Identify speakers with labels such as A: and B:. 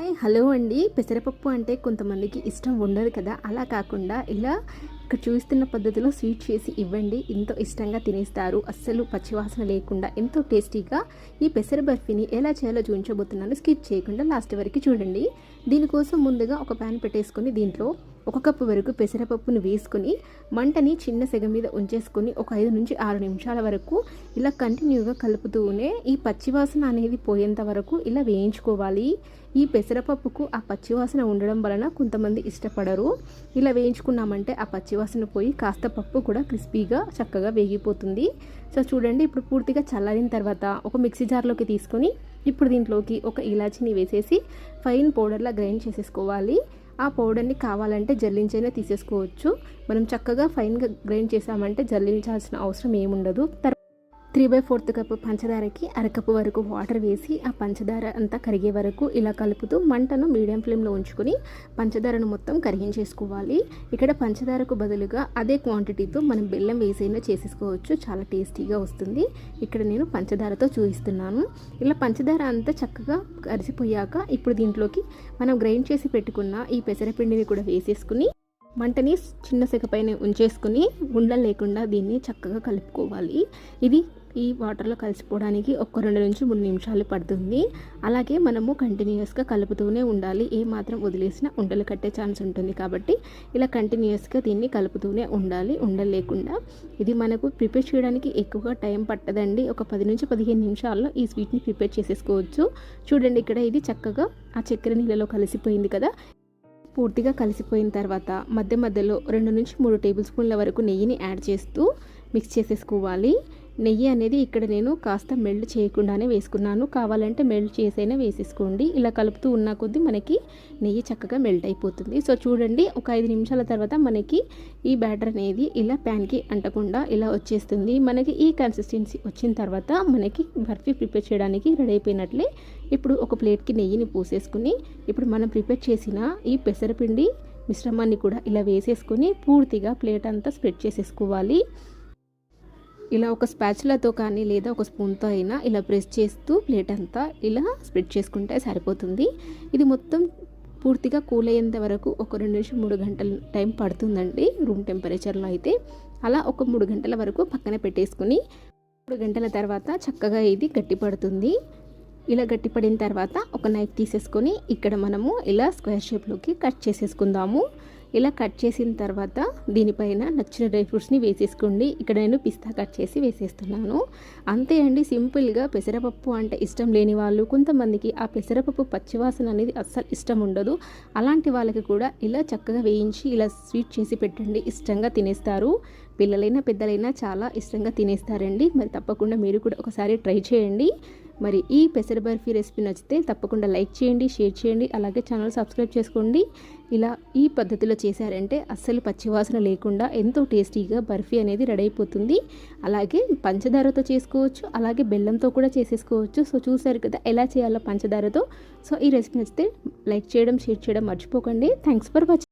A: Hi hello అండి. పెసరపప్పు అంటే కొంతమందికి ఇష్టం ఉండదు కదా. అలా కాకుండా ఇలా ఇక్కడ చూస్తున్న పద్ధతిలో స్వీట్ చేసి ఇవ్వండి. ఎంతో ఇష్టంగా తినేస్తారు. అస్సలు పచ్చివాసన లేకుండా ఎంతో టేస్టీగా ఈ పెసర బర్ఫీని ఎలా చేయాలో చూపించబోతున్నాను. స్కిప్ చేయకుండా లాస్ట్ వరకు చూడండి. దీనికోసం ముందుగా ఒక ప్యాన్ పెట్టేసుకొని దీంట్లో ఒక కప్పు వరకు పెసరపప్పును వేసుకొని మంటని చిన్న సెగ మీద ఉంచేసుకొని ఒక ఐదు నుంచి ఆరు నిమిషాల వరకు ఇలా కంటిన్యూగా కలుపుతూనే ఈ పచ్చివాసన అనేది పోయేంత వరకు ఇలా వేయించుకోవాలి. ఈ పెసరపప్పుకు ఆ పచ్చివాసన ఉండడం వలన కొంతమంది ఇష్టపడరు. ఇలా వేయించుకున్నామంటే ఆ పచ్చివాసన పోయి కాస్త పప్పు కూడా క్రిస్పీగా చక్కగా వేగిపోతుంది. సో చూడండి ఇప్పుడు పూర్తిగా చల్లారిన తర్వాత ఒక మిక్సీ జార్లోకి తీసుకొని ఇప్పుడు దీంట్లోకి ఒక ఇలాచీని వేసేసి ఫైన్ పౌడర్లా గ్రైండ్ చేసేసుకోవాలి. ఆ పౌడర్ని కావాలంటే జల్లించైనా తీసేసుకోవచ్చు. మనం చక్కగా ఫైన్గా గ్రైండ్ చేసామంటే జల్లించాల్సిన అవసరం ఏముండదు. త్రీ బై ఫోర్త్ కప్ పంచదారకి అరకప్పు వరకు వాటర్ వేసి ఆ పంచదార అంతా కరిగే వరకు ఇలా కలుపుతూ మంటను మీడియం ఫ్లేమ్లో ఉంచుకొని పంచదారను మొత్తం కరిగించేసుకోవాలి. ఇక్కడ పంచదారకు బదులుగా అదే క్వాంటిటీతో మనం బెల్లం వేసైనా చేసేసుకోవచ్చు. చాలా టేస్టీగా వస్తుంది. ఇక్కడ నేను పంచదారతో చూపిస్తున్నాను. ఇలా పంచదార అంతా చక్కగా కరిసిపోయాక ఇప్పుడు దీంట్లోకి మనం గ్రైండ్ చేసి పెట్టుకున్న ఈ పెసరపిండిని కూడా వేసేసుకుని మంటని చిన్న సెగపైన ఉంచేసుకుని ఉండలు లేకుండా దీన్ని చక్కగా కలుపుకోవాలి. ఇది ఈ వాటర్లో కలిసిపోవడానికి ఒక రెండు నుంచి మూడు నిమిషాలు పడుతుంది. అలాగే మనము కంటిన్యూస్గా కలుపుతూనే ఉండాలి. ఏ మాత్రం వదిలేసినా ఉండలు కట్టే ఛాన్స్ ఉంటుంది కాబట్టి ఇలా కంటిన్యూస్గా దీన్ని కలుపుతూనే ఉండాలి. ఉండలు లేకుండా. ఇది మనకు ప్రిపేర్ చేయడానికి ఎక్కువగా టైం పట్టదండి. ఒక పది నుంచి పదిహేను నిమిషాల్లో ఈ స్వీట్ని ప్రిపేర్ చేసేసుకోవచ్చు. చూడండి ఇక్కడ ఇది చక్కగా ఆ చక్కెర నీళ్ళలో కలిసిపోయింది కదా. పూర్తిగా కలిసిపోయిన తర్వాత మధ్య మధ్యలో రెండు నుంచి మూడు టేబుల్ స్పూన్ల వరకు నెయ్యిని యాడ్ చేస్తూ మిక్స్ చేసేసుకోవాలి. నెయ్యి అనేది ఇక్కడ నేను కాస్త మెల్ట్ చేయకుండానే వేసుకున్నాను. కావాలంటే మెల్ట్ చేసైనా వేసేసుకోండి. ఇలా కలుపుతూ ఉన్న కొద్దీ మనకి నెయ్యి చక్కగా మెల్ట్ అయిపోతుంది. సో చూడండి ఒక ఐదు నిమిషాల తర్వాత మనకి ఈ బ్యాటర్ అనేది ఇలా ప్యాన్కి అంటకుండా ఇలా వచ్చేస్తుంది. మనకి ఈ కన్సిస్టెన్సీ వచ్చిన తర్వాత మనకి బర్ఫీ ప్రిపేర్ చేయడానికి రెడీ అయిపోయినట్లే ఇప్పుడు ఒక ప్లేట్కి నెయ్యిని పూసేసుకుని ఇప్పుడు మనం ప్రిపేర్ చేసిన ఈ పెసరపిండి మిశ్రమాన్ని కూడా ఇలా వేసేసుకొని పూర్తిగా ప్లేట్ అంతా స్ప్రెడ్ చేసేసుకోవాలి. ఇలా ఒక స్పాచులతో కానీ లేదా ఒక స్పూన్తో అయినా ఇలా ప్రెస్ చేస్తూ ప్లేట్ అంతా ఇలా స్ప్రెడ్ చేసుకుంటే సరిపోతుంది. ఇది మొత్తం పూర్తిగా కూల్ అయ్యేంత వరకు ఒక రెండు నుంచి మూడు గంటల టైం పడుతుందండి రూమ్ టెంపరేచర్లో అయితే. అలా ఒక మూడు గంటల వరకు పక్కన పెట్టేసుకుని మూడు గంటల తర్వాత చక్కగా ఇది గట్టిపడుతుంది ఇలా గట్టిపడిన తర్వాత ఒక నైఫ్ తీసేసుకొని ఇక్కడ మనము ఇలా స్క్వేర్ షేప్లోకి కట్ చేసేసుకుందాము. ఇలా కట్ చేసిన తర్వాత దీనిపైన నచ్చిన డ్రై ఫ్రూట్స్ని వేసేసుకోండి. ఇక్కడ నేను పిస్తా కట్ చేసి వేసేస్తున్నాను. అంతే అండి సింపుల్గా పెసరపప్పు అంటే ఇష్టం లేని వాళ్ళు కొంతమందికి ఆ పెసరపప్పు పచ్చివాసన అనేది అస్సలు ఇష్టం ఉండదు. అలాంటి వాళ్ళకి కూడా ఇలా చక్కగా వేయించి ఇలా స్వీట్ చేసి పెట్టండి. ఇష్టంగా తినేస్తారు. పిల్లలైనా పెద్దలైనా చాలా ఇష్టంగా తినేస్తారండి. మరి తప్పకుండా మీరు కూడా ఒకసారి ట్రై చేయండి. మరి ఈ పెసర బర్ఫీ రెసిపీ నచ్చితే తప్పకుండా లైక్ చేయండి షేర్ చేయండి అలాగే ఛానల్ సబ్స్క్రైబ్ చేసుకోండి. ఇలా ఈ పద్ధతిలో చేశారంటే అస్సలు పచ్చివాసన లేకుండా ఎంతో టేస్టీగా బర్ఫీ అనేది రెడీ అయిపోతుంది. అలాగే పంచదారతో చేసుకోవచ్చు అలాగే బెల్లంతో కూడా చేసేసుకోవచ్చు. సో చూసారు కదా ఎలా చేయాలో పంచదారతో. సో ఈ రెసిపీ నచ్చితే లైక్ చేయడం షేర్ చేయడం మర్చిపోకండి. Thanks for watching